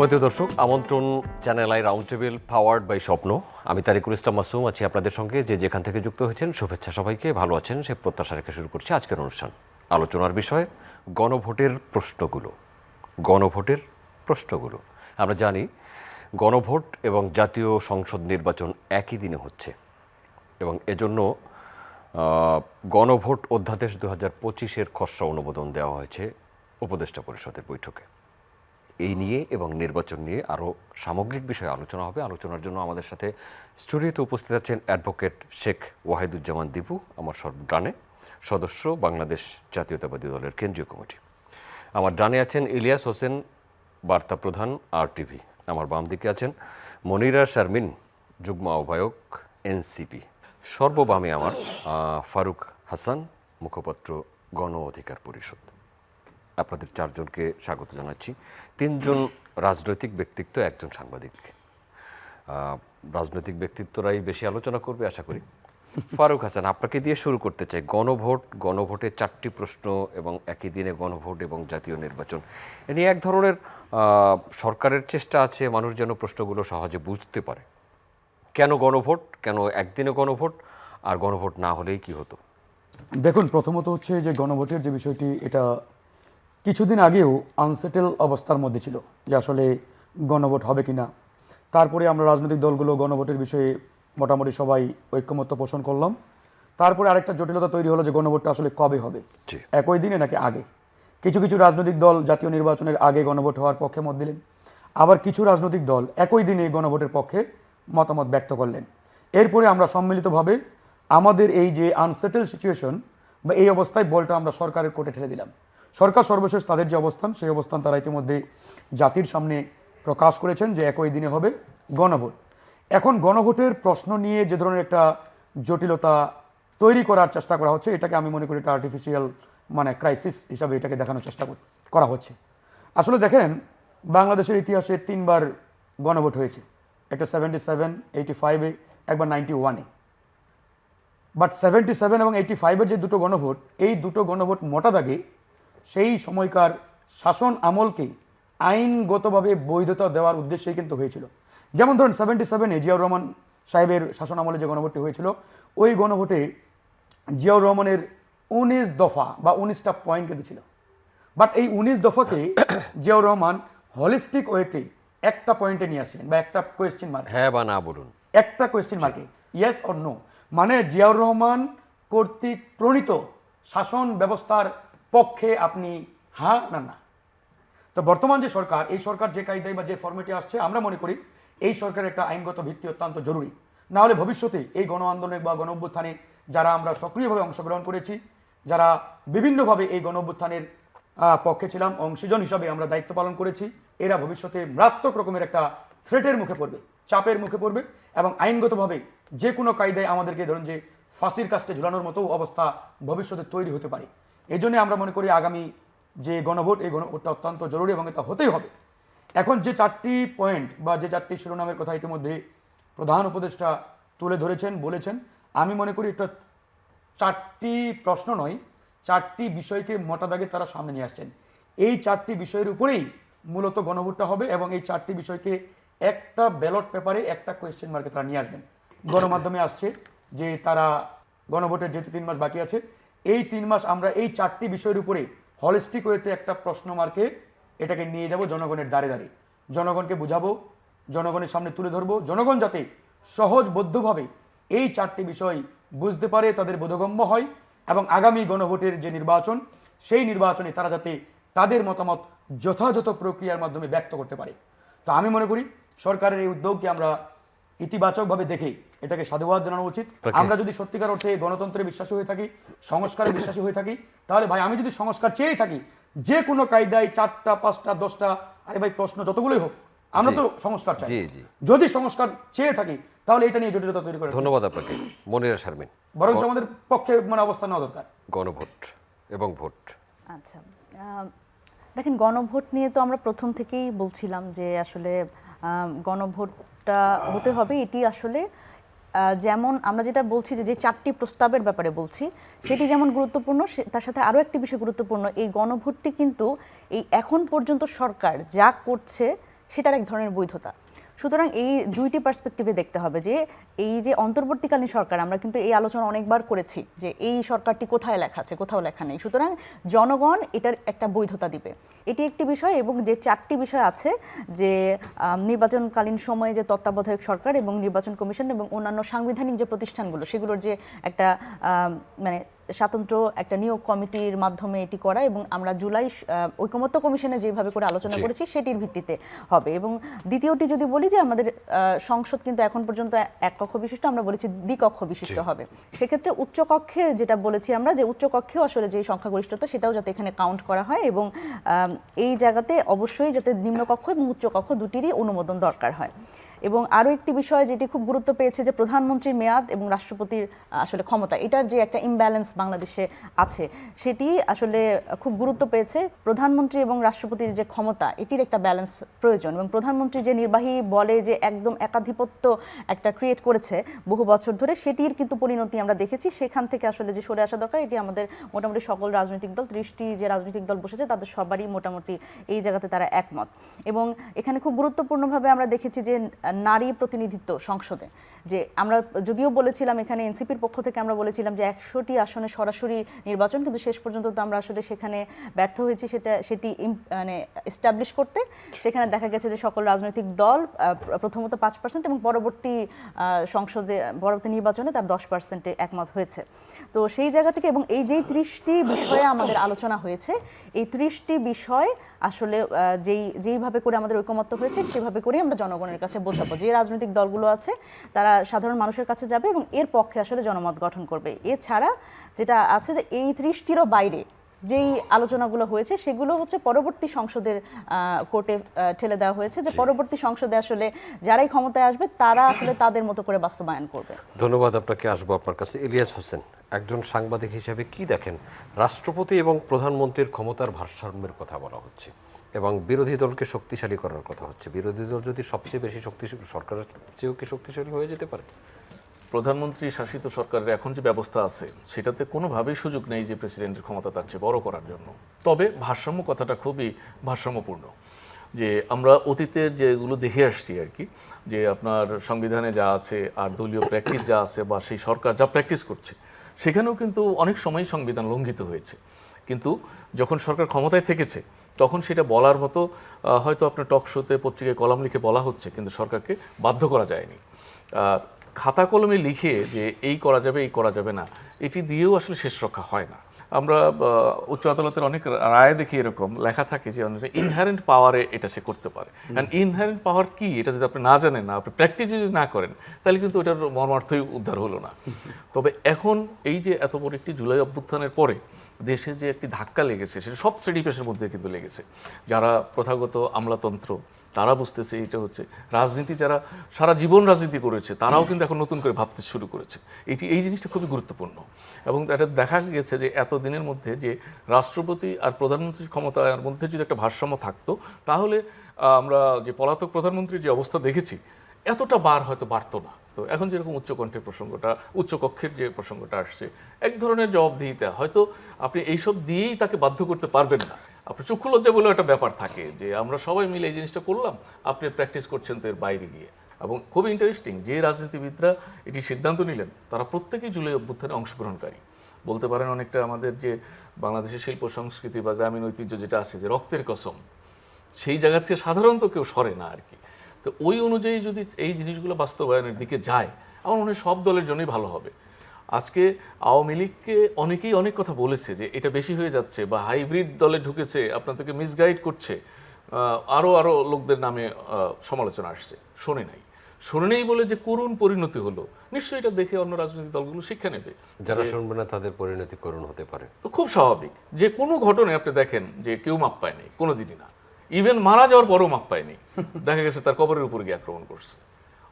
সম্মানিত দর্শক, আমন্ত্রণ channel I round table powered by Shwapno. আমি তারিকুল ইসলাম মাসুম, আছি আপনাদের সঙ্গে যে যেখান থেকে যুক্ত হয়েছেন। শুভেচ্ছা সবাইকে, ভালো আছেন, সে প্রত্যাশা রেখে শুরু করছি আজকের অনুষ্ঠান। আলোচনার বিষয়, গণভোটের প্রশ্নগুলো। গণভোটের প্রশ্নগুলো। আমরা জানি, গণভোট এবং জাতীয় সংসদ নির্বাচন একই দিনে হচ্ছে। এবং এজন্য গণভোট অধ্যাদেশ দু হাজার পঁচিশের খসড়া অনুমোদন দেওয়া হয়েছে উপদেষ্টা পরিষদের বৈঠকে। এই নিয়ে এবং নির্বাচন নিয়ে আরও সামগ্রিক বিষয়ে আলোচনা হবে। আলোচনার জন্য আমাদের সাথে স্টুডিওতে উপস্থিত আছেন অ্যাডভোকেট শেখ ওয়াহিদুজ্জামান দীপু, আমার সব ডানে সদস্য বাংলাদেশ জাতীয়তাবাদী দলের কেন্দ্রীয় কমিটি। আমার ডানে আছেন ইলিয়াস হোসেন, বার্তা প্রধান আর টিভি আমার বাম দিকে আছেন মনিরা শারমিন, যুগ্ম আহ্বায়ক, এনসিপি। সর্ববামে আমার ফারুক হাসান, মুখপাত্র গণ অধিকার পরিষদ। আপনাদের চারজনকে স্বাগত জানাচ্ছি। তিনজন রাজনৈতিক ব্যক্তিত্ব, একজন সাংবাদিক। রাজনৈতিক ব্যক্তিত্বরাই বেশি আলোচনা করবে, আশা করি। ফারুক হাসান, আপনাকে দিয়ে শুরু করতে চাই। গণভোট, গণভোটে চারটি প্রশ্ন এবং একই দিনে গণভোট এবং জাতীয় নির্বাচন। এ নিয়ে এক ধরনের সরকারের চেষ্টা আছে, মানুষ যেন প্রশ্নগুলো সহজে বুঝতে পারে। কেন গণভোট? কেন একদিনে গণভোট? আর গণভোট না হলেই কি হতো? দেখুন, প্রথমত হচ্ছে যে গণভোটের যে বিষয়টি, এটা কিছুদিন আগেও আনসেটেল অবস্থার মধ্যে ছিল যে আসলে গণভোট হবে কি না তারপরে আমরা রাজনৈতিক দলগুলো গণভোটের বিষয়ে মোটামুটি সবাই ঐক্যমত্য পোষণ করলাম। তারপরে আরেকটা জটিলতা তৈরি হলো যে গণভোটটা আসলে কবে হবে। একই দিনে নাকি আগে? কিছু কিছু রাজনৈতিক দল জাতীয় নির্বাচনের আগে গণভোট হওয়ার পক্ষে মত দিলেন। আবার কিছু রাজনৈতিক দল একই দিনে গণভোটের পক্ষে মতামত ব্যক্ত করলেন। এরপরে আমরা সম্মিলিতভাবে আমাদের এই যে আনসেটেল সিচুয়েশন বা এই অবস্থায় বলটা আমরা সরকারের কোর্টে ঠেলে দিলাম। সরকার সর্বশেষ তাদের যে অবস্থান, সেই অবস্থান তারা ইতিমধ্যে জাতির সামনে প্রকাশ করেছেন যে একই দিনে হবে গণভোট। এখন গণভোটের প্রশ্ন নিয়ে যে ধরনের একটা জটিলতা তৈরি করার চেষ্টা করা হচ্ছে, এটাকে আমি মনে করি এটা আর্টিফিশিয়াল মানে ক্রাইসিস হিসাবে এটাকে দেখানোর চেষ্টা করা হচ্ছে। আসলে দেখেন, বাংলাদেশের ইতিহাসে তিনবার গণভোট হয়েছে। একটা সেভেন্টি সেভেন এইটি ফাইভে একবার নাইনটি ওয়ানে বাট সেভেন্টি সেভেন এবং এইটি ফাইভের যে দুটো গণভোট, এই দুটো গণভোট মোটা দাগে সেই সময়কার শাসন আমলকে আইনগতভাবে বৈধতা দেওয়ার উদ্দেশ্যেই কিন্তু হয়েছিল। যেমন ধরুন সেভেন্টি সেভেনে জিয়াউর রহমান সাহেবের শাসন আমলে যে গণভোটটি হয়েছিল ওই গণভোটে জিয়াউর রহমানের উনিশ দফা বা উনিশটা পয়েন্ট কিন্তু ছিল। বাট এই উনিশ দফাকে জিয়াউর রহমান হলিস্টিক ওয়েতে একটা পয়েন্টে নিয়ে আসছেন বা একটা কোয়েশ্চেন মার্ক হ্যাঁ বা না বলুন। একটা কোয়েশ্চেন মার্কে ইয়েস অর নো মানে জিয়াউর রহমান কর্তৃক প্রণীত শাসন ব্যবস্থার পক্ষে আপনি হ্যাঁ না না। তো বর্তমান যে সরকার, এই সরকার যে কায়দায় বা যে ফর্মেটে আসছে, আমরা মনে করি এই সরকারের একটা আইনগত ভিত্তি অত্যন্ত জরুরি। না হলে ভবিষ্যতে এই গণ আন্দোলনে বা গণ অভ্যুত্থানে যারা আমরা সক্রিয়ভাবে অংশগ্রহণ করেছি, যারা বিভিন্নভাবে এই গণ অভ্যুত্থানের পক্ষে ছিলাম, অংশীজন হিসাবে আমরা দায়িত্ব পালন করেছি, এরা ভবিষ্যতে মারাত্মক রকমের একটা থ্রেটের মুখে পড়বে, চাপের মুখে পড়বে এবং আইনগতভাবে যে কোনো কায়দায় আমাদেরকে ধরুন যে ফাঁসির কাস্টে ঝুলানোর মতো অবস্থা ভবিষ্যতে তৈরি হতে পারে। এই জন্য আমরা মনে করি আগামী যে গণভোট, এই গণভোটটা অত্যন্ত জরুরি এবং এটা হতেই হবে। এখন যে চারটি পয়েন্ট বা যে চারটি শিরোনামের কথা ইতিমধ্যে প্রধান উপদেষ্টা তুলে ধরেছেন, বলেছেন, আমি মনে করি এটা চারটি প্রশ্ন নয়, চারটি বিষয়কে মোটা দাগে তারা সামনে নিয়ে আসছেন। এই চারটি বিষয়ের উপরেই মূলত গণভোটটা হবে এবং এই চারটি বিষয়কে একটা ব্যালট পেপারে একটা কোয়েশ্চেন মার্কে তারা নিয়ে আসবেন। গণমাধ্যমে আসছে যে তারা গণভোটের যেহেতু তিন মাস বাকি আছে এই তিন মাস আমরা এই চারটি বিষয়ের উপরে হলিস্টিক ওয়েতে একটা প্রশ্ন মার্কে এটাকে নিয়ে যাব জনগণের দ্বারে দ্বারে। জনগণকে বুঝাবো, জনগণের সামনে তুলে ধরবো। জনগণ যাতে সহজবদ্ধভাবে এই চারটি বিষয় বুঝতে পারে, তাদের বোধগম্য হয় এবং আগামী গণভোটের যে নির্বাচন, সেই নির্বাচনে তারা যাতে তাদের মতামত যথাযথ প্রক্রিয়ার মাধ্যমে ব্যক্ত করতে পারে। তো আমি মনে করি সরকারের এই উদ্যোগকে আমরা ইতিবাচকভাবে দেখে এটাকে সাধুবাদ জানানো উচিত। আমরা যদি সত্যিকার অর্থে গণতন্ত্রে বিশ্বাসী হয়ে থাকি সংস্কারে বিশ্বাসী হয়ে থাকি তাহলে ভাই আমি যদি সংস্কার চেয়েই থাকি যে কোনো কায়দায় চারটা পাঁচটা দশটা আরে ভাই প্রশ্ন যতগুলোই হোক আমরা তো সংস্কার চাই। জি, জি। যদি সংস্কার চেয়ে থাকি তাহলে এটা নিয়ে জটিলতা তৈরি করে ধন্যবাদ আপনাকে। মনিরা শারমিন। বরঞ্চ আমাদের পক্ষে মানে অবস্থান নেওয়া দরকার। গণভোট এবং ভোট। আচ্ছা দেখেন গণভোট নিয়ে তো আমরা প্রথম থেকেই বলছিলাম যে আসলে গণভোটটা হতে হবে। এটি আসলে যেমন আমরা যেটা বলছি যে যে চারটি প্রস্তাবের ব্যাপারে বলছি সেটি যেমন গুরুত্বপূর্ণ তার সাথে আরও একটি বিষয় গুরুত্বপূর্ণ এই গণভোটটি কিন্তু এই এখন পর্যন্ত সরকার যা করছে সেটার এক ধরনের বৈধতা। সুতরাং এই দুইটি পার্সপেক্টিভে দেখতে হবে যে এই যে অন্তর্বর্তীকালীন সরকার, আমরা কিন্তু এই আলোচনা অনেকবার করেছি যে এই সরকারটি কোথায় লেখা আছে, কোথাও লেখা নেই। সুতরাং জনগণ এটার একটা বৈধতা দিবে। এটি একটি বিষয় এবং যে চারটি বিষয় আছে যে নির্বাচনকালীন সময়ে যে তত্ত্বাবধায়ক সরকার এবং নির্বাচন কমিশন এবং অন্যান্য সাংবিধানিক যে প্রতিষ্ঠানগুলো, সেগুলোর যে একটা মানে স্বাতন্ত্র একটা নিয়োগ কমিটির মাধ্যমে এটি করা এবং আমরা জুলাই ঐকমত্য কমিশনে যেভাবে করে আলোচনা করেছি সেটির ভিত্তিতে হবে এবং দ্বিতীয়টি যদি বলি যে আমাদের সংসদ কিন্তু এখন পর্যন্ত এক কক্ষ বিশিষ্ট আমরা বলেছি দ্বিকক্ষ বিশিষ্ট হবে। সেক্ষেত্রে উচ্চকক্ষে যেটা বলেছি আমরা যে উচ্চকক্ষেও আসলে যে সংখ্যাগরিষ্ঠতা সেটাও যাতে এখানে কাউন্ট করা হয় এবং এই জায়গাতে অবশ্যই যাতে নিম্নকক্ষ এবং উচ্চকক্ষ দুটিরই অনুমোদন দরকার হয়। এবং আরও একটি বিষয় যেটি খুব গুরুত্ব পেয়েছে যে প্রধানমন্ত্রীর মেয়াদ এবং রাষ্ট্রপতির আসলে ক্ষমতা, এটার যে একটা ইমব্যালেন্স বাংলাদেশে আছে, সেটি আসলে খুব গুরুত্ব পেয়েছে প্রধানমন্ত্রী এবং রাষ্ট্রপতির যে ক্ষমতা, এটির একটা ব্যালেন্স প্রয়োজন এবং প্রধানমন্ত্রী যে নির্বাহী বলে যে একদম একাধিপত্য একটা ক্রিয়েট করেছে বহু বছর ধরে, সেটির কিন্তু পরিণতি আমরা দেখেছি। সেখান থেকে আসলে যে সরে আসা দরকার, এটি আমাদের মোটামুটি সকল রাজনৈতিক দল, ত্রিশটি যে রাজনৈতিক দল বসেছে, তাদের সবারই মোটামুটি এই জায়গাতে তারা একমত। এবং এখানে খুব গুরুত্বপূর্ণভাবে আমরা দেখেছি যে নারী প্রতিনিধিত্ব সংসদে, যে আমরা যদিও বলেছিলাম এখানে এনসিপির পক্ষ থেকে আমরা বলেছিলাম যে একশোটি আসনে সরাসরি নির্বাচন, কিন্তু শেষ পর্যন্ত তো আমরা আসলে সেখানে ব্যর্থ হয়েছি, সেটা, সেটি মানে এস্টাবলিশ করতে। সেখানে দেখা গেছে যে সকল রাজনৈতিক দল প্রথমত পাঁচ পার্সেন্ট এবং পরবর্তী সংসদে, পরবর্তী নির্বাচনে তার দশ পার্সেন্টে একমত হয়েছে। তো সেই জায়গা থেকে এবং এই যেই ত্রিশটি বিষয়ে আমাদের আলোচনা হয়েছে, এই ত্রিশটি বিষয় আসলে যেই, যেইভাবে করে আমাদের ঐকমত্য হয়েছে, সেভাবে করে আমরা জনগণের কাছে বোঝাবো যে রাজনৈতিক দলগুলো আছে তারা সাধারণ মানুষের কাছে যাবে এবং এর পক্ষে আসলে জনমত গঠন করবে। এছাড়া যেটা আছে যে এই ত্রিশটিরও বাইরে যেই আলোচনাগুলো হয়েছে সেগুলো হচ্ছে পরবর্তী সংসদের কোর্টে ঠেলে দেওয়া হয়েছে যে পরবর্তী সংসদে আসলে যারাই ক্ষমতায় আসবে তারা আসলে তাদের মতো করে বাস্তবায়ন করবে। ধন্যবাদ আপনাকে আসব আপনার কাছে। ইলিয়াস হোসেন একজন সাংবাদিক হিসেবে কি দেখেন? রাষ্ট্রপতি এবং প্রধানমন্ত্রীর ক্ষমতার ভারসাম্যের কথা বলা হচ্ছে। এবং বিরোধী দলকে শক্তিশালী করার কথা হচ্ছে। বিরোধী দল যদি সবচেয়ে বেশি শক্তিশালী সরকারের চেয়েও কি শক্তিশালী হয়ে যেতে পারে? প্রধানমন্ত্রী শাসিত সরকারের এখন যে ব্যবস্থা আছে, সেটাতে কোনোভাবেই সুযোগ নেই যে প্রেসিডেন্টের ক্ষমতা তার চেয়ে বড় করার জন্য। তবে ভারসাম্য কথাটা খুবই ভারসাম্যপূর্ণ। যে আমরা অতীতের যেগুলো দেখে আসছি আর কি, যে আপনার সংবিধানে যা আছে আর দলীয় প্র্যাকটিস যা আছে বা সেই সরকার যা প্র্যাকটিস করছে, সেখানেও কিন্তু অনেক সময় সংবিধান লঙ্ঘিত হয়েছে। কিন্তু যখন সরকার ক্ষমতায় থেকেছে তখন সেটা বলার মতো হয়তো আপনার টক শোতে, পত্রিকায় কলম লিখে বলা হচ্ছে, কিন্তু সরকারকে বাধ্য করা যায়নি। খাতা কলমে লিখে যে এই করা যাবে, এই করা যাবে না, এটি দিয়েও আসলে শেষ রক্ষা হয় না। আমরা উচ্চ আদালতের অনেক রায় দেখি এরকম লেখা থাকে যে ইনহারেন্ট পাওয়ারে এটা সে করতে পারে। কারণ ইনহারেন্ট পাওয়ার কি? এটা যদি আপনি না জানেন না আপনি প্র্যাকটিস যদি না করেন তাহলে কিন্তু এটার মর্মার্থই উদ্ধার হলো না। তবে এখন এই যে এত বড় একটি জুলাই অভ্যুত্থানের পরে দেশে যে একটি ধাক্কা লেগেছে সেটা সব শ্রেণি পেশার মধ্যে কিন্তু লেগেছে। যারা প্রথাগত আমলাতন্ত্র তারা বুঝতেছে এটা হচ্ছে রাজনীতি, যারা সারা জীবন রাজনীতি করেছে, তারাও কিন্তু এখন নতুন করে ভাবতে শুরু করেছে। এটি, এই জিনিসটা খুবই গুরুত্বপূর্ণ। এবং এটা দেখা গেছে যে এত দিনের মধ্যে যে রাষ্ট্রপতি আর প্রধানমন্ত্রীর ক্ষমতার মধ্যে যদি একটা ভারসাম্য থাকতো, তাহলে আমরা যে পলাতক প্রধানমন্ত্রীর যে অবস্থা দেখেছি, এতটা বার হয়তো বাড়তো না। তো এখন যেরকম উচ্চকণ্ঠের প্রসঙ্গটা, উচ্চকক্ষের যে প্রসঙ্গটা আসছে, এক ধরনের জবাবদিহিতা, হয়তো আপনি এইসব দিয়েই তাকে বাধ্য করতে পারবেন না। আপনার চক্ষু লজ্জা বলে একটা ব্যাপার থাকে যে আমরা সবাই মিলে এই জিনিসটা করলাম, আপনি প্র্যাকটিস করছেন তো এর বাইরে গিয়ে। এবং খুবই ইন্টারেস্টিং যে রাজনীতিবিদরা এটি সিদ্ধান্ত নিলেন, তারা প্রত্যেকেই জুলাই অভ্যুত্থানে অংশগ্রহণকারী। বলতে পারেন অনেকটা আমাদের যে বাংলাদেশের শিল্প, সংস্কৃতি বা গ্রামীণ ঐতিহ্য যেটা আছে, যে রক্তের কসম, সেই জায়গা থেকে সাধারণত কেউ সরে না আর কি। তো ওই অনুযায়ী যদি এই জিনিসগুলো বাস্তবায়নের দিকে যায়, আমার মনে হয় সব দলের জন্যই ভালো হবে। আজকে আওয়ামী লীগকে অনেকেই অনেক কথা বলেছে যে এটা বেশি হয়ে যাচ্ছে বা হাইব্রিড দলে ঢুকেছে আপনাদেরকে মিসগাইড করছে। আরও আরও লোকদের নামে সমালোচনা আসছে। শোনে নাই। শোনে নেই বলে যে করুণ পরিণতি হলো নিশ্চয়ই এটা দেখে অন্য রাজনৈতিক দলগুলো শিক্ষা নেবে। যারা শুনবে না তাদের পরিণতি করুণ হতে পারে। তো খুব স্বাভাবিক যে কোনো ঘটনায় আপনি দেখেন যে কেউ মাপ পায়নি কোনো দিনই না। ইভেন মারা যাওয়ার পরও মাপ পায়নি দেখা গেছে তার কবরের উপর গিয়ে আক্রমণ করছে।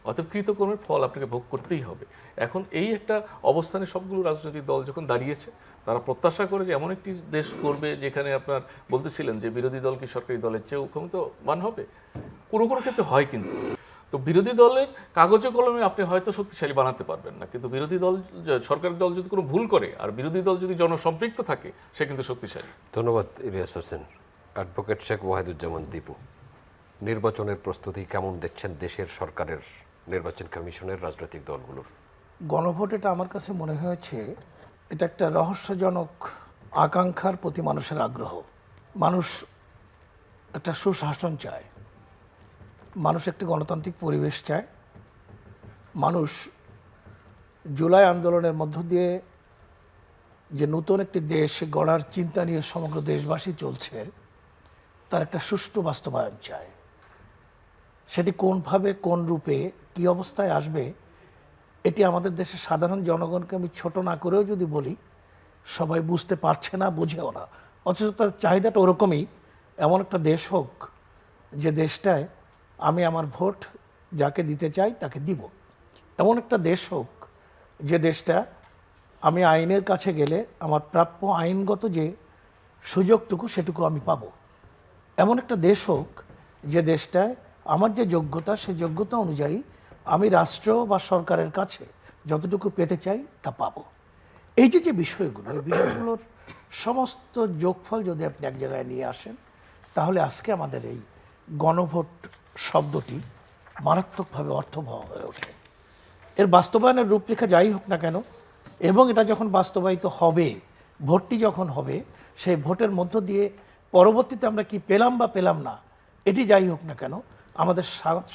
অতএব কৃতকর্মের ফল আপনাকে ভোগ করতেই হবে। এখন এই একটা অবস্থানে সবগুলো রাজনৈতিক দল যখন দাঁড়িয়েছে, তারা প্রত্যাশা করে যে এমন একটি দেশ করবে যেখানে আপনার বলতেছিলেন যে বিরোধী দল কি সরকারি দলের চেয়েও ক্ষমতাবান হবে? কোনো কোনো ক্ষেত্রে হয় কিন্তু। তো বিরোধী দলের কাগজে কলমে আপনি হয়তো শক্তিশালী বানাতে পারবেন না। কিন্তু বিরোধী দল সরকারি দল যদি কোনো ভুল করে, আর বিরোধী দল যদি জনসম্পৃক্ত থাকে, সে কিন্তু শক্তিশালী। ধন্যবাদ, ইলিয়াস হোসেন। অ্যাডভোকেট শেখ ওয়াহিদুজ্জামান দীপু, নির্বাচনের প্রস্তুতি কেমন দেখছেন দেশের সরকারের? নির্বাচন কমিশনের রাজনৈতিক দলগুলোর। গণভোট এটা আমার কাছে মনে হয়েছে, এটা একটা রহস্যজনক আকাঙ্ক্ষার প্রতি মানুষের আগ্রহ। মানুষ একটা সুশাসন চায়। মানুষ একটি গণতান্ত্রিক পরিবেশ চায়। মানুষ জুলাই আন্দোলনের মধ্য দিয়ে যে নতুন একটি দেশ গড়ার চিন্তা নিয়ে সমগ্র দেশবাসী চলছে, তার একটা সুষ্ঠু বাস্তবায়ন চায়। সেটি কোনভাবে, কোন রূপে, কি অবস্থায় আসবে, এটি আমাদের দেশের সাধারণ জনগণকে আমি ছোট না করেও যদি বলি, সবাই বুঝতে পারছে না, বুঝেও না। অথচ তার চাহিদাটা ওরকমই, এমন একটা দেশ হোক, যে দেশটায় আমি আমার ভোট যাকে দিতে চাই তাকে দিব। এমন একটা দেশ হোক, যে দেশটা আমি আইনের কাছে গেলে আমার প্রাপ্য আইনগত যে সুযোগটুকু সেটুকু আমি পাবো। এমন একটা দেশ হোক, যে দেশটায় আমার যে যোগ্যতা সেই যোগ্যতা অনুযায়ী আমি রাষ্ট্র বা সরকারের কাছে যতটুকু পেতে চাই তা পাবো। এই যে যে বিষয়গুলো, এই বিষয়গুলোর সমস্ত যোগফল যদি আপনি এক জায়গায় নিয়ে আসেন, তাহলে আজকে আমাদের এই গণভোট শব্দটি মারাত্মকভাবে অর্থবহ হয়ে ওঠে। এর বাস্তবায়নের রূপরেখা যাই হোক না কেন, এবং এটা যখন বাস্তবায়িত হবে, ভোটটি যখন হবে, সেই ভোটের মধ্য দিয়ে পরবর্তীতে আমরা কি পেলাম বা পেলাম না, এটি যাই হোক না কেন আমাদের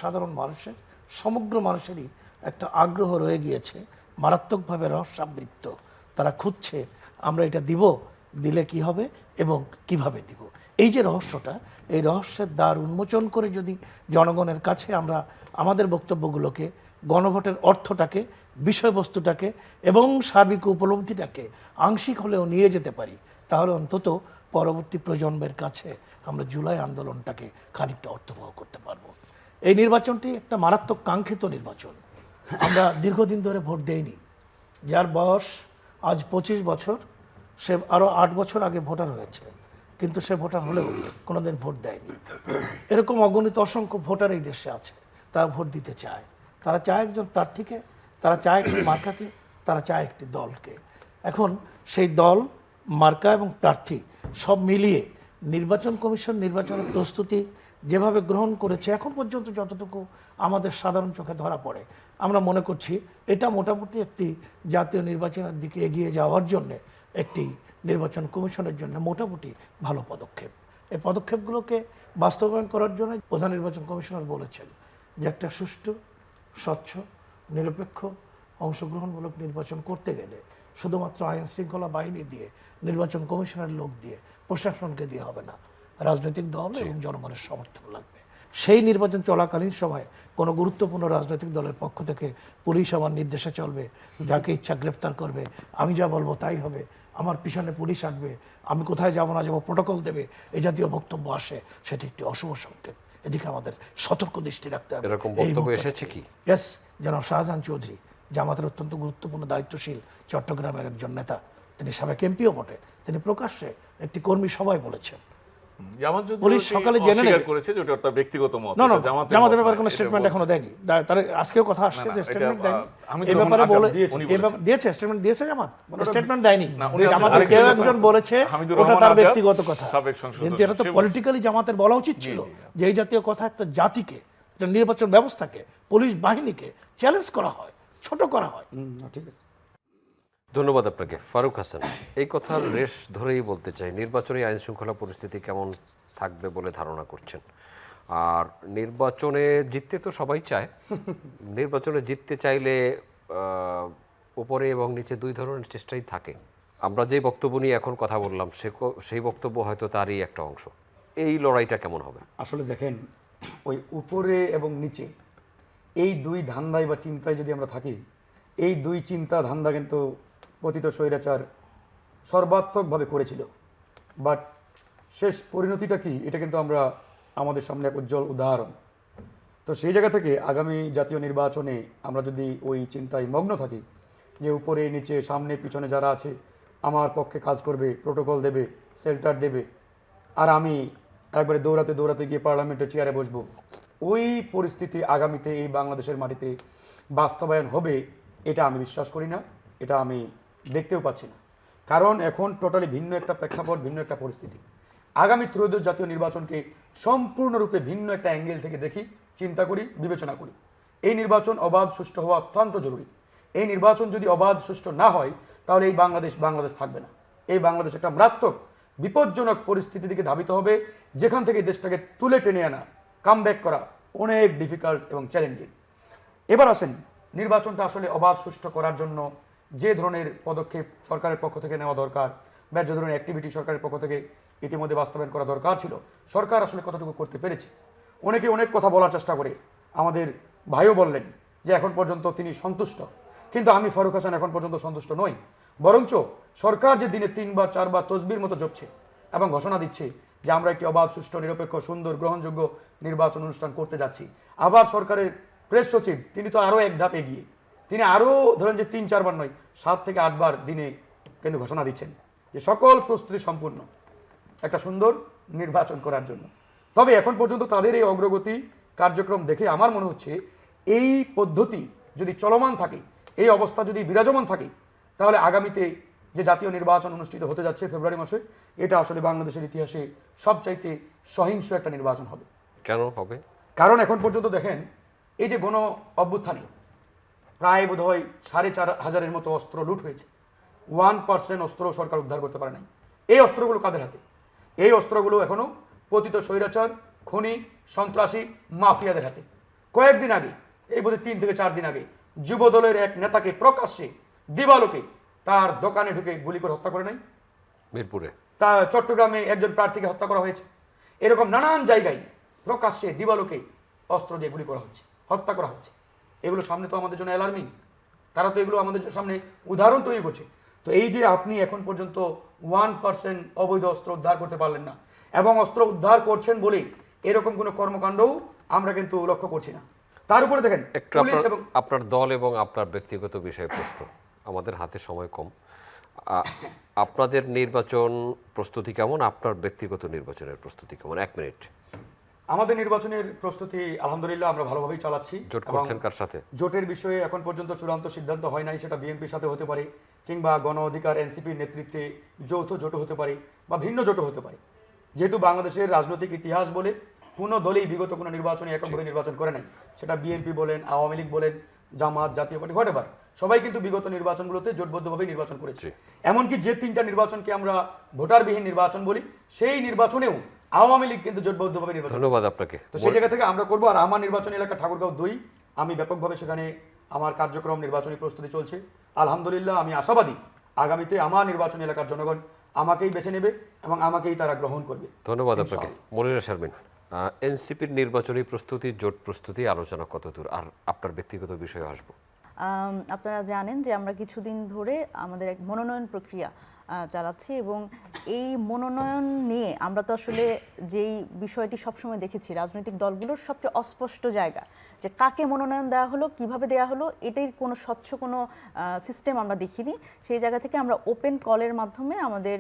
সাধারণ মানুষের, সমগ্র মানুষেরই একটা আগ্রহ রয়ে গিয়েছে, মারাত্মকভাবে রহস্যাবৃত্ত। তারা খুঁজছে, আমরা এটা দিব, দিলে কি হবে এবং কীভাবে দিব। এই যে রহস্যটা, এই রহস্যের দ্বার উন্মোচন করে যদি জনগণের কাছে আমরা আমাদের বক্তব্যগুলোকে, গণভোটের অর্থটাকে, বিষয়বস্তুটাকে এবং সার্বিক উপলব্ধিটাকে আংশিক হলেও নিয়ে যেতে পারি, তাহলে অন্তত পরবর্তী প্রজন্মের কাছে আমরা জুলাই আন্দোলনটাকে খানিকটা অর্থবহ করতে পারব। এই নির্বাচনটি একটা মারাত্মক কাঙ্ক্ষিত নির্বাচন। আমরা দীর্ঘদিন ধরে ভোট দেইনি। যার বয়স আজ পঁচিশ বছর, সে আরও আট বছর আগে ভোটার হয়েছে। কিন্তু সে ভোটার হলেও কোনোদিন ভোট দেয়নি। এরকম অগণিত অসংখ্য ভোটার এই দেশে আছে। তারা ভোট দিতে চায়। তারা চায় একজন প্রার্থীকে, তারা চায় একটি মার্কাকে, তারা চায় একটি দলকে। এখন সেই দল, মার্কা এবং প্রার্থী সব মিলিয়ে নির্বাচন কমিশন, নির্বাচনের প্রস্তুতি যেভাবে গ্রহণ করেছে, এখন পর্যন্ত যতটুকু আমাদের সাধারণ চোখে ধরা পড়ে, আমরা মনে করছি এটা মোটামুটি একটি জাতীয় নির্বাচনের দিকে এগিয়ে যাওয়ার জন্য একটি নির্বাচন কমিশনের জন্য মোটামুটি ভালো পদক্ষেপ। এই পদক্ষেপগুলোকে বাস্তবায়ন করার জন্য প্রধান নির্বাচন কমিশনার বলেছেন যে একটা সুষ্ঠু, স্বচ্ছ, নিরপেক্ষ, অংশগ্রহণমূলক নির্বাচন করতে গেলে শুধুমাত্র আইন শৃঙ্খলা বাহিনী দিয়ে নির্বাচন কমিশনের লোক দিয়ে প্রশাসনকে দিয়ে হবে না। রাজনৈতিক দল এবং জনগণের সমর্থন লাগবে। সেই নির্বাচন চলাকালীন সময় কোনো গুরুত্বপূর্ণ রাজনৈতিক দলের পক্ষ থেকে পুলিশ আমার নির্দেশে চলবে যাকে ইচ্ছা গ্রেপ্তার করবে আমি যা বলব তাই হবে আমার পিছনে পুলিশ আসবে আমি কোথায় যাব না যাব প্রোটোকল দেবে এই জাতীয় বক্তব্য আসে সেটি একটি অশুভ সংকেত। এদিকে আমাদের সতর্ক দৃষ্টি রাখতে হবে। এরকম বক্তব্য এসেছে কি? ইয়েস জনাব শাহজাহান চৌধুরী। জামাতের অত্যন্ত গুরুত্বপূর্ণ দায়িত্বশীল চট্টগ্রামের একজন নেতা। তিনি সাবেক এমপিও বটে। তিনি প্রকাশ্যে একটি কর্মী সভায় বলেছেন। পুলিশ সকালে জেনে করেছে যে ওটা তার ব্যক্তিগত মত না না জামাতের জামাতের ব্যাপারে কোনো স্টেটমেন্ট এখনও দেয়নি। তার আজকেও কথা আসছে যে স্টেটমেন্ট দেয়নি। হামিদুর এই ব্যাপারে বলে দিয়েছেন, উনি এই ব্যাপারে- বলেছেন। দিয়েছে স্টেটমেন্ট দিয়েছে জামাত স্টেটমেন্ট দেয়নি। না, উনি যে আপনার জামাতের কেউ একজন বলেছে ওটা তার ব্যক্তিগত কথা। কিন্তু এটা তো পলিটিক্যালি জামাতের বলা উচিত ছিল যে এই জাতীয় কথা একটা জাতিকে একটা নির্বাচন ব্যবস্থাকে পুলিশ বাহিনীকে চ্যালেঞ্জ করা হয়। ছোট করা হয়। হুম, ঠিক আছে। ধন্যবাদ আপনাকে। ফারুক হাসান এই কথার রেশ ধরেই বলতে চাই নির্বাচনী আইন শৃঙ্খলা পরিস্থিতি কেমন থাকবে বলে ধারণা করছেন? আর নির্বাচনে জিততে তো সবাই চায়। নির্বাচনে জিততে চাইলে উপরে এবং নিচে দুই ধরনের চেষ্টাই থাকে। আমরা যে বক্তব্য নিয়ে এখন কথা বললাম সে সেই বক্তব্য হয়তো তারই একটা অংশ। এই লড়াইটা কেমন হবে? আসলে দেখেন ওই উপরে এবং নিচে এই দুই ধান্দায় বা চিন্তায় যদি আমরা থাকি, এই দুই চিন্তা ধান্দা কিন্তু পতিত স্বৈরাচার সর্বাত্মকভাবে করেছিল। বাট শেষ পরিণতিটা কি? এটা কিন্তু আমরা আমাদের সামনে এক উজ্জ্বল উদাহরণ। তো সেই জায়গা থেকে আগামী জাতীয় নির্বাচনে আমরা যদি ওই চিন্তায় মগ্ন থাকি, যে উপরে, নিচে, সামনে, পিছনে যারা আছে, আমার পক্ষে কাজ করবে, প্রোটোকল দেবে সেল্টার দেবে, আর আমি একবারে দৌড়াতে দৌড়াতে গিয়ে পার্লামেন্টের চেয়ারে বসবো ওই পরিস্থিতি আগামীতে এই বাংলাদেশের মাটিতে বাস্তবায়ন হবে, এটা আমি বিশ্বাস করি না, এটা আমি দেখতেও পাচ্ছি না। কারণ এখন টোটালি ভিন্ন একটা প্রেক্ষাপট, ভিন্ন একটা পরিস্থিতি। আগামী ত্রয়োদশ জাতীয় নির্বাচনকে সম্পূর্ণরূপে ভিন্ন একটা অ্যাঙ্গেল থেকে দেখি, চিন্তা করি, বিবেচনা করি। এই নির্বাচন অবাধ, সুষ্ঠু হওয়া অত্যন্ত জরুরি। এই নির্বাচন যদি অবাধ, সুষ্ঠু না হয়, তাহলে এই বাংলাদেশ বাংলাদেশ থাকবে না। এই বাংলাদেশ একটা মারাত্মক, বিপজ্জনক পরিস্থিতি দিকে ধাবিত হবে, যেখান থেকে দেশটাকে তুলে টেনে আনা। কাম ব্যাক করা অনেক ডিফিকাল্ট এবং চ্যালেঞ্জিং এবার আসেন, নির্বাচনটা আসলে অবাধ সুষ্ঠু করার জন্য যে ধরনের পদক্ষেপ সরকারের পক্ষ থেকে নেওয়া দরকার বা যে ধরনের অ্যাক্টিভিটি সরকারের পক্ষ থেকে ইতিমধ্যে বাস্তবায়ন করা দরকার ছিল, সরকার আসলে কতটুকু করতে পেরেছে? অনেকে অনেক কথা বলার চেষ্টা করে। আমাদের ভাইও বললেন যে এখন পর্যন্ত তিনি সন্তুষ্ট। কিন্তু আমি ফারুক হাসান এখন পর্যন্ত সন্তুষ্ট নই। বরঞ্চ সরকার যে দিনে তিনবার, চারবার তসবির মতো জপছে এবং ঘোষণা দিচ্ছে যে আমরা একটি অবাধ, সুষ্ঠু, নিরপেক্ষ, সুন্দর, গ্রহণযোগ্য নির্বাচন অনুষ্ঠান করতে যাচ্ছি। আবার সরকারের প্রেস সচিব, তিনি তো আরও এক ধাপ এগিয়ে। তিনি আরও ধরেন যে তিন, চারবার নয়, সাত থেকে আটবার দিনে কিন্তু ঘোষণা দিচ্ছেন যে সকল প্রস্তুতি সম্পূর্ণ একটা সুন্দর নির্বাচন করার জন্য। তবে এখন পর্যন্ত তাদের এই অগ্রগতি কার্যক্রম দেখে আমার মনে হচ্ছে এই পদ্ধতি যদি চলমান থাকে, এই অবস্থা যদি বিরাজমান থাকে, তাহলে আগামীতে যে জাতীয় নির্বাচন অনুষ্ঠিত হতে যাচ্ছে ফেব্রুয়ারি মাসে এটা আসলে বাংলাদেশের ইতিহাসে সবচাইতে সহিংস একটা নির্বাচন হবে। কেন হবে? কারণ এখন পর্যন্ত দেখেন এই যে গণ অভ্যুত্থানে প্রায় বোধ হয় সাড়ে চার হাজারের মতো অস্ত্র লুট হয়েছে। ওয়ান পার্সেন্ট অস্ত্র সরকার উদ্ধার করতে পারে নাই। এই অস্ত্রগুলো কাদের হাতে? এই অস্ত্রগুলো এখনও পতিত স্বৈরাচার খনি সন্ত্রাসী মাফিয়াদের হাতে। কয়েকদিন আগে এই বোধহয় তিন থেকে চার দিন আগে যুব দলের এক নেতাকে প্রকাশ্যে দিবালোকে তার দোকানে ঢুকে গুলি করে হত্যা করে নাই মিরপুরে। তা চট্টগ্রামে একজন প্রার্থীকে হত্যা করা হয়েছে। এরকম নানান জায়গায় প্রকাশ্যে দিবালোকে অস্ত্র দিয়ে গুলি করা হচ্ছে হত্যা করা হচ্ছে। এগুলো সামনে তো আমাদের জন্য অ্যালার্মিং তারা তো এগুলো আমাদের সামনে উদাহরণ তৈরি করছে। তো এই যে আপনি এখন পর্যন্ত ওয়ান পার্সেন্ট অবৈধ অস্ত্র উদ্ধার করতে পারলেন না এবং অস্ত্র উদ্ধার করছেন বলেই এরকম কোনো কর্মকাণ্ডও আমরা কিন্তু লক্ষ্য করছি না। তার উপরে দেখেন আপনার দল এবং আপনার ব্যক্তিগত বিষয়ে প্রশ্ন। আমাদের হাতে সময় কম। আপনাদের নির্বাচন প্রস্তুতি কেমন? আপনার ব্যক্তিগত নির্বাচনের প্রস্তুতি কেমন? এক মিনিট। আমাদের নির্বাচনের প্রস্তুতি আলহামদুলিল্লাহ আমরা ভালোভাবেই চালাচ্ছি। জোট করছেন কার সাথে? জোটের বিষয়ে এখন পর্যন্ত চূড়ান্ত সিদ্ধান্ত হয় নাই সেটা বিএনপির সাথে হতে পারে কিংবা গণ অধিকার এনসিপির নেতৃত্বে যৌথ জোটও হতে পারে বা ভিন্ন জোটও হতে পারে। যেহেতু বাংলাদেশের রাজনৈতিক ইতিহাস বলে কোনো দলেই বিগত কোনো নির্বাচনে এককভাবে নির্বাচন করে নাই সেটা বিএনপি বলেন আওয়ামী লীগ বলেন জামাত জাতীয় পার্টি হোয়াট সবাই কিন্তু বিগত নির্বাচনগুলোতে জোটবদ্ধভাবে নির্বাচন করেছে। এমনকি যে তিনটা নির্বাচনকে আমরা ভোটারবিহীন নির্বাচন বলি সেই নির্বাচনেও আওয়ামী লীগ কিন্তু জোটবদ্ধভাবে নির্বাচন ধন্যবাদ আপনাকে। তো সেই জায়গা থেকে আমরা করব আর আমার নির্বাচনী এলাকা ঠাকুরগাঁও দুই আমি ব্যাপকভাবে সেখানে আমার কার্যক্রম নির্বাচনী প্রস্তুতি চলছে। আলহামদুলিল্লাহ আমি আশাবাদী আগামীতে আমার নির্বাচনী এলাকার জনগণ আমাকেই বেছে নেবে এবং আমাকেই তারা গ্রহণ করবে। ধন্যবাদ আপনাকে। মনিরা শারমিন এনসিপির নির্বাচনী প্রস্তুতি জোট প্রস্তুতি আলোচনা কতদূর? আর আপনার ব্যক্তিগত বিষয়ে আসব। আপনারা জানেন যে আমরা কিছুদিন ধরে আমাদের এক মনোনয়ন প্রক্রিয়া চালাচ্ছি এবং এই মনোনয়ন নিয়ে আমরা তো আসলে যেই বিষয়টি সবসময় দেখেছি, রাজনৈতিক দলগুলোর সবচেয়ে অস্পষ্ট জায়গা, যে কাকে মনোনয়ন দেওয়া হলো, কীভাবে দেওয়া হলো এটার কোনো স্বচ্ছ কোনো সিস্টেম আমরা দেখিনি। সেই জায়গা থেকে আমরা ওপেন কলের মাধ্যমে আমাদের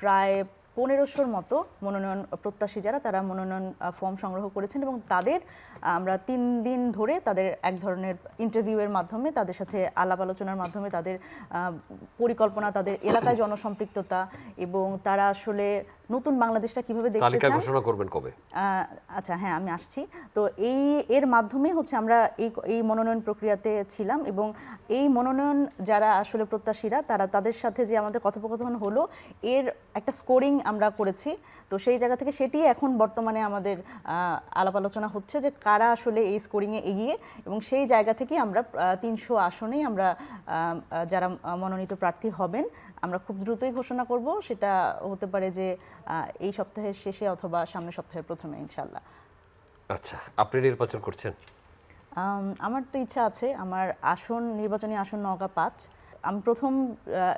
প্রায় পনেরোশোর মতো মনোনয়ন প্রত্যাশী যারা, তারা মনোনয়ন ফর্ম সংগ্রহ করেছেন এবং তাদের, আমরা তিন দিন ধরে তাদের এক ধরনের ইন্টারভিউয়ের মাধ্যমে, তাদের সাথে আলাপ আলোচনার মাধ্যমে তাদের পরিকল্পনা, তাদের এলাকায় জনসম্পৃক্ততা এবং তারা আসলে নতুন বাংলাদেশটা কীভাবে দেখতে তালিকা চান? ঘোষণা করবেন কবে? আচ্ছা হ্যাঁ আমি আসছি। তো এই এর মাধ্যমে হচ্ছে আমরা এই এই মনোনয়ন প্রক্রিয়াতে ছিলাম এবং এই মনোনয়ন যারা আসলে প্রত্যাশীরা তারা তাদের সাথে যে আমাদের কথোপকথন হলো এর একটা স্কোরিং আমরা করেছি। তো সেই জায়গা থেকে সেটি এখন বর্তমানে আমাদের আলাপ আলোচনা হচ্ছে যে কারা আসলে এই স্কোরিংয়ে এগিয়ে এবং সেই জায়গা থেকে আমরা তিনশো আসনেই আমরা যারা মনোনীত প্রার্থী হবেন আমরা খুব দ্রুতই ঘোষণা করব। সেটা হতে পারে যে এই সপ্তাহের শেষে অথবা সামনের সপ্তাহের প্রথমে ইনশাল্লাহ আচ্ছা আপনি নির্বাচন করছেন? আমার তো ইচ্ছা আছে। আমার আসন নির্বাচনী আসন নওগাঁ পাঁচ। আমি প্রথম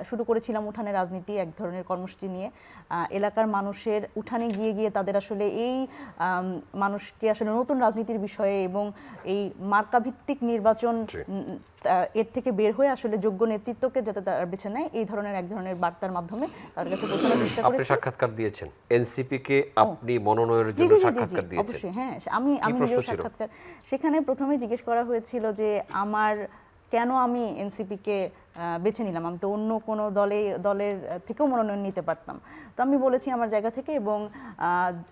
শুরু করেছিলাম উঠানে রাজনীতি এক ধরনের কর্মসূচি নিয়ে। এলাকার মানুষের উঠানে গিয়ে গিয়ে তাদের আসলে এই মানুষকে আসলে নতুন রাজনীতির বিষয়ে এবং এই মার্কাভিত্তিক নির্বাচন এর থেকে বের হয়ে আসলে যোগ্য নেতৃত্বকে যাতে তারা বেছে নেয় এই ধরনের এক ধরনের বার্তার মাধ্যমে তাদের কাছে পৌঁছানোর চেষ্টা আপনি করেছি। সাক্ষাৎকার দিয়েছেন। এনসিপি কে আপনি মনোনয়নের জন্য সাক্ষাৎকার দিয়েছেন। অবশ্যই হ্যাঁ আমি আমি নিজেও সাক্ষাৎকার। সেখানে প্রথমে জিজ্ঞেস করা হয়েছিল যে আমার কেন আমি এনসিপিকে বেছে নিলাম? আমি তো অন্য কোনো দলে, দলের থেকেও মনোনয়ন নিতে পারতাম। তো আমি বলেছি আমার জায়গা থেকে এবং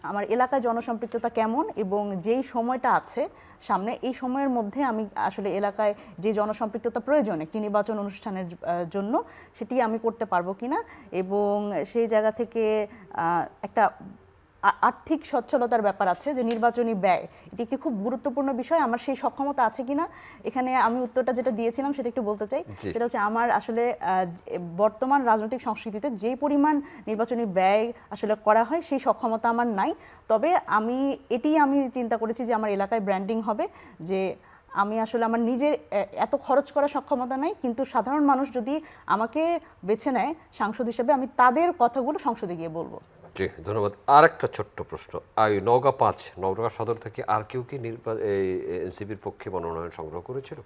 আমার এলাকায় জনসম্পৃক্ততা কেমন এবং যেই সময়টা আছে, সামনে এই সময়ের মধ্যে আমি আসলে এলাকায় যে জনসম্পৃক্ততা প্রয়োজন একটি নির্বাচন অনুষ্ঠানের জন্য, সেটি আমি করতে পারব কিনা এবং সেই জায়গা থেকে একটা আর্থিক সচ্ছলতার ব্যাপার আছে যে নির্বাচনী ব্যয়। এটি একটি খুব গুরুত্বপূর্ণ বিষয়। আমার সেই সক্ষমতা আছে কিনা এখানে আমি উত্তরটা যেটা দিয়েছিলাম সেটা একটু বলতে চাই। সেটা হচ্ছে আমার আসলে বর্তমান রাজনৈতিক সংস্কৃতিতে যেই পরিমাণ নির্বাচনী ব্যয় আসলে করা হয় সেই সক্ষমতা আমার নাই। তবে আমি এটি আমি চিন্তা করেছি যে আমার এলাকায় ব্র্যান্ডিং হবে যে আমি আসলে আমার নিজের এত খরচ করার সক্ষমতা নাই কিন্তু সাধারণ মানুষ যদি আমাকে বেছে নেয় সাংসদ হিসেবে আমি তাদের কথাগুলো সংসদে গিয়ে বলব। জি ধন্যবাদ। আর একটা ছোট্ট প্রশ্ন। আই নওগাঁ পাঁচ নওগাঁ সদর থেকে আর কেউ কি এনসিপির পক্ষে মনোনয়ন সংগ্রহ করেছিল?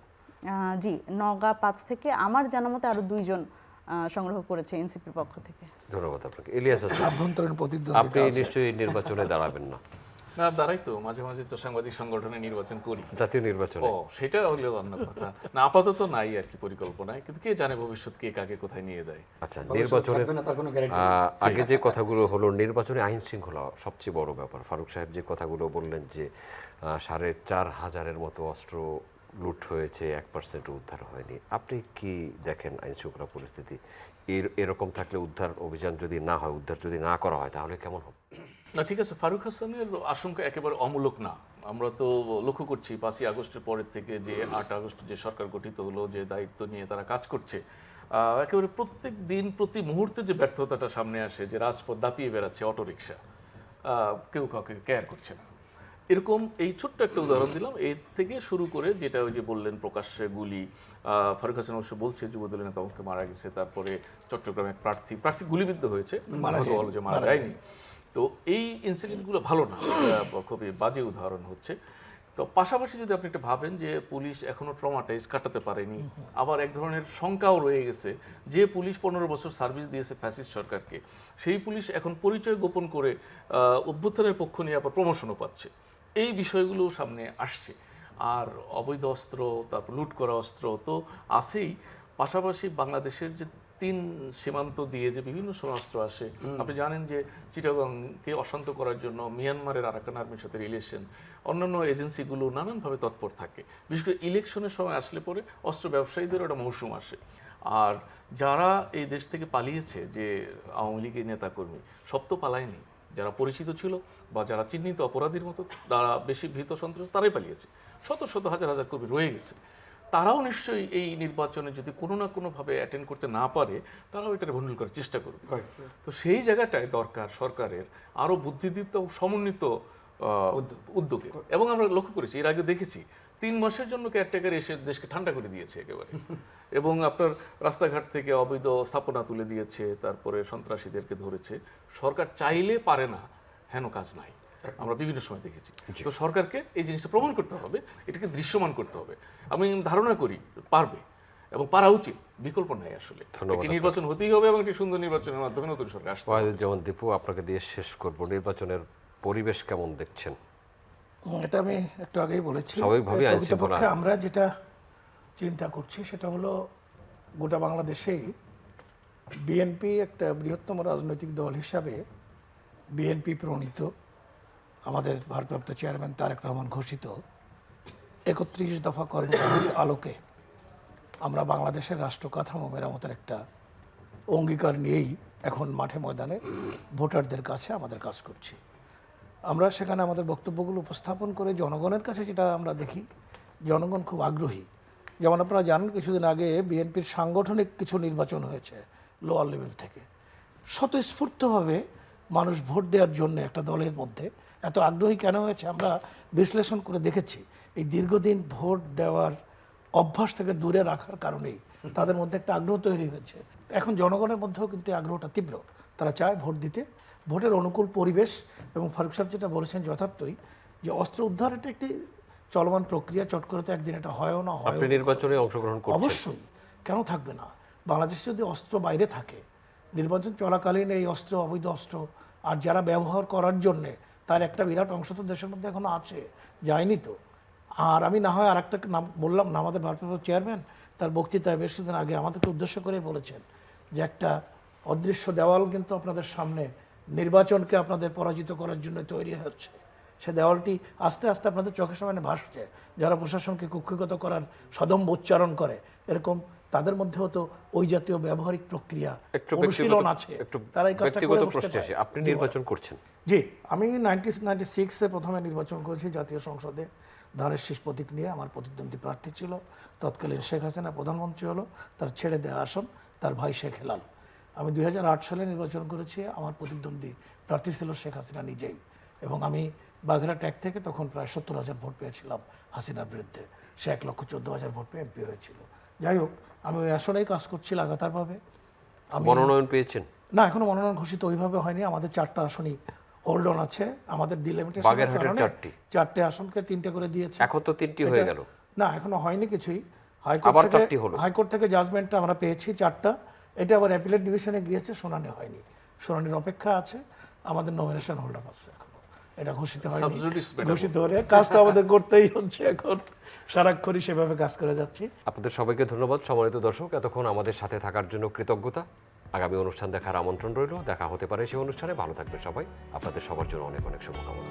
জি নওগাঁ পাঁচ থেকে আমার জানা মতে আরও দুইজন আহ, সংগ্রহ করেছে এনসিপির পক্ষ থেকে। ধন্যবাদ আপনাকে। ইলিয়াস আভ্যন্তরীণ আপনি প্রতিদ্বন্দ্বিতা। নিশ্চয়ই নির্বাচনে দাঁড়াবেন না। না দাঁড়াই তো মাঝে মাঝে তো সাংবাদিক সংগঠনে নির্বাচন করি। জাতীয় নির্বাচনে। ও সেটা হলো অন্য কথা। না আপাতত নাই আর কি পরিকল্পনায় কিন্তু কে জানে ভবিষ্যৎ কে কাকে কোথায় নিয়ে যায়। আচ্ছা নির্বাচনের থাকবে না তার কোনো গ্যারান্টি আহ, আগে যে কথাগুলো হলো নির্বাচনে আইন শৃঙ্খলা সবচেয়ে বড় ব্যাপার। ফারুক সাহেব যে কথাগুলো বললেন যে সাড়ে চার হাজারের মতো অস্ত্র লুট হয়েছে এক পার্সেন্ট উদ্ধার হয়নি। আপনি কি দেখেন আইন শৃঙ্খলা পরিস্থিতি? এর এরকম থাকলে উদ্ধার অভিযান যদি না হয় উদ্ধার যদি না করা হয় তাহলে কেমন হবে? না ঠিক আছে ফারুক হাসানের আশঙ্কা একেবারে অমূলক না। আমরা তো লক্ষ্য করছি পাঁচই আগস্টের পরের থেকে যে আট আগস্ট যে সরকার গঠিত হলো যে দায়িত্ব নিয়ে তারা কাজ করছে একেবারে প্রত্যেক দিন প্রতি মুহূর্তে যে ব্যর্থতাটা সামনে আসে যে রাজপথ দাপিয়ে বেড়াচ্ছে অটোরিকশা কেউ কাউকে কেয়ার করছে না। এরকম এই ছোট্ট একটা উদাহরণ দিলাম এর থেকে শুরু করে যেটা ওই যে বললেন প্রকাশ্যে গুলি আহ, ফারুক হাসান অবশ্য বলছে যুবদলের নেতা মারা গেছে তারপরে চট্টগ্রামে প্রার্থী প্রার্থী গুলিবিদ্ধ হয়েছে মারা যায়নি। তো এই ইনসিডেন্টগুলো ভালো না। খুবই বাজে উদাহরণ হচ্ছে। তো পাশাপাশি যদি আপনি একটা ভাবেন যে পুলিশ এখনও ট্রমাটাইজ কাটাতে পারেনি, আবার এক ধরনের শঙ্কাও রয়ে গেছে যে পুলিশ পনেরো বছর সার্ভিস দিয়েছে ফ্যাসিস্ট সরকারকে। সেই পুলিশ এখন পরিচয় গোপন করে অভ্যুত্থানের পক্ষ নিয়ে আবার প্রমোশনও পাচ্ছে। এই বিষয়গুলো সামনে আসছে। আর অবৈধ অস্ত্র, তারপর লুট করা অস্ত্র তো আছেই। পাশাপাশি বাংলাদেশের যে তিন সীমান্ত দিয়ে যে বিভিন্ন সময় আসে আপনি জানেন যে চিটাগংকে অশান্ত করার জন্য মিয়ানমারের আরাকান আর্মির সাথে রিলেশন অন্যান্য এজেন্সিগুলো নানানভাবে তৎপর থাকে। বিশেষ করে ইলেকশনের সময় আসলে পরে অস্ত্র ব্যবসায়ীদের একটা মৌসুম আসে। আর যারা এই দেশ থেকে পালিয়েছে যে আওয়ামী লীগের নেতাকর্মী সব তো পালায়নি। যারা পরিচিত ছিল বা যারা চিহ্নিত অপরাধীর মতো তারা বেশি ভীত সন্ত্রাস তারাই পালিয়েছে। শত শত হাজার হাজার কর্মী রয়ে গেছে। তারাও নিশ্চয়ই এই নির্বাচনে যদি কোনো না কোনোভাবে অ্যাটেন্ড করতে না পারে তারাও এটা ভণ্ডুল করার চেষ্টা করবে। তো সেই জায়গাটায় দরকার সরকারের আরও বুদ্ধিদীপ্ত সমন্বিত উদ্যোগে। এবং আমরা লক্ষ্য করেছি এর আগে দেখেছি তিন মাসের জন্য কেয়ারটেকার এসে দেশকে ঠান্ডা করে দিয়েছে একেবারে। এবং আপনার রাস্তাঘাট থেকে অবৈধ স্থাপনা তুলে দিয়েছে তারপরে সন্ত্রাসীদেরকে ধরেছে। সরকার চাইলে পারে না হেন কাজ নাই। আমরা বিভিন্ন সময় দেখেছি। তো সরকারকে এই জিনিসটা প্রমাণ করতে হবে এটাকে দৃশ্যমান করতে হবে। আমি ধারণা করি পারবে এবং পারা উচিত বিকল্প নাই আসলে। ধন্যবাদ একটি নির্বাচন হতেই হবে এবং একটি সুন্দর নির্বাচনের মাধ্যমে নতুন সরকার আসতে। ওয়াহিদুজ্জামান দীপু আপনাকে দিয়ে শেষ করব। নির্বাচনের পরিবেশ কেমন দেখছেন? এটা আমি একটু আগেই বলেছি। স্বাভাবিকভাবেই আইন। আমরা যেটা চিন্তা করছি সেটা হলো গোটা বাংলাদেশেই বিএনপি একটা বৃহত্তম রাজনৈতিক দল হিসাবে বিএনপি প্রণীত। আমাদের ভারপ্রাপ্ত চেয়ারম্যান তারেক রহমান ঘোষিত, একত্রিশ দফা কর্মসূচির আলোকে আমরা বাংলাদেশের রাষ্ট্র কাঠামো মেরামতের একটা অঙ্গীকার নিয়েই এখন মাঠে ময়দানে ভোটারদের কাছে আমাদের কাজ করছি। আমরা সেখানে আমাদের বক্তব্যগুলো উপস্থাপন করে জনগণের কাছে যেটা আমরা দেখি, জনগণ খুব আগ্রহী। যেমন আপনারা জানেন, কিছুদিন আগে বিএনপির সাংগঠনিক কিছু নির্বাচন হয়েছে লোয়ার লেভেল থেকে। স্বতঃস্ফূর্তভাবে মানুষ ভোট দেওয়ার জন্য একটা দলের মধ্যে এত আগ্রহী কেন হয়েছে? আমরা বিশ্লেষণ করে দেখেছি এই দীর্ঘদিন ভোট দেওয়ার অভ্যাস থেকে দূরে রাখার কারণেই তাদের মধ্যে একটা আগ্রহ তৈরি হয়েছে। এখন জনগণের মধ্যেও কিন্তু আগ্রহটা তীব্র। তারা চায় ভোট দিতে। ভোটের অনুকূল পরিবেশ এবং ফারুক সাহেব যেটা বলেছেন যথার্থই যে অস্ত্র উদ্ধার এটা একটি চলমান প্রক্রিয়া চট করে তো একদিন এটা হয়ও না হয় নির্বাচনে অংশগ্রহণ অবশ্যই। কেন থাকবে না? বাংলাদেশে যদি অস্ত্র বাইরে থাকে নির্বাচন চলাকালীন এই অস্ত্র অবৈধ অস্ত্র আর যারা ব্যবহার করার জন্যে তার একটা বিরাট অংশ তো দেশের মধ্যে এখনও আছে, যায়নি তো। আর আমি না হয় আর একটা নাম বললাম না আমাদের ভারপ্রাপ্ত চেয়ারম্যান, তার বক্তৃতায় বেশ কিছুদিন আগে আমাদেরকে উদ্দেশ্য করে বলেছেন যে একটা অদৃশ্য দেওয়াল কিন্তু আপনাদের সামনে নির্বাচনকে আপনাদের পরাজিত করার জন্য তৈরি হচ্ছে। সে দেওয়ালটি আস্তে আস্তে আপনাদের চোখের সামনে ভাসছে, যারা প্রশাসনকে কুক্ষিগত করার সদম্ব উচ্চারণ করে। এরকম তাদের মধ্যেও তো ওই জাতীয় ব্যবহারিক প্রক্রিয়া অনুশীলন আছে। তারা এই কাজটা করে বসতে। আপনি নির্বাচন করছেন। জি আমি নাইনটি নাইনটি সিক্সে প্রথমে নির্বাচন করেছি জাতীয় সংসদে। ধানের শীষ প্রতীক নিয়ে আমার প্রতিদ্বন্দ্বী প্রার্থী ছিল। তৎকালীন শেখ হাসিনা প্রধানমন্ত্রী হলো। তার ছেড়ে দেওয়া আসন তার ভাই শেখ হেলাল। আমি দুই হাজার আট সালে নির্বাচন করেছি। আমার প্রতিদ্বন্দ্বী প্রার্থী ছিল শেখ হাসিনা নিজেই। এবং আমি বাঘেরহাট এক থেকে তখন প্রায় সত্তর হাজার ভোট পেয়েছিলাম হাসিনার বিরুদ্ধে। সে এক লক্ষ চোদ্দ হাজার ভোট পেয়ে এমপি হয়েছিল। যাই হোক আমি ওই আসনেই কাজ করছি লাগাতারভাবে। মনোনয়ন পেয়েছেন? না এখনও মনোনয়ন ঘোষিত ওইভাবে হয়নি। আমাদের চারটা আসনই হোল্ড অন আছে। আমাদের ডিলিমিটেশন বাগেরহাটের চারটি। চারটে আসনকে তিনটে করে দিয়েছে। এখন তো তিনটি হয়ে গেল। না এখনও হয়নি কিছুই। হাইকোর্ট থেকে। হাইকোর্ট জাজমেন্টটা আমরা পেয়েছি চারটা। এটা আবার অ্যাপিলেট ডিভিশনে গিয়েছে শুনানি হয়নি। শুনানির অপেক্ষা আছে। আমাদের নমিনেশন হোল্ড আপ আছে এটা ঘোষিত হয় ঘোষিত হলে কাজ তো আমাদের করতেই হচ্ছে এখন। সারাক্ষণই সেভাবে কাজ করে যাচ্ছি। আপনাদের সবাইকে ধন্যবাদ। সম্মানিত দর্শক এতক্ষণ আমাদের সাথে থাকার জন্য কৃতজ্ঞতা। আগামী অনুষ্ঠান দেখার আমন্ত্রণ রইল। দেখা হতে পারে সেই অনুষ্ঠানে। ভালো থাকবে সবাই। আপনাদের সবার জন্য অনেক অনেক শুভকামনা।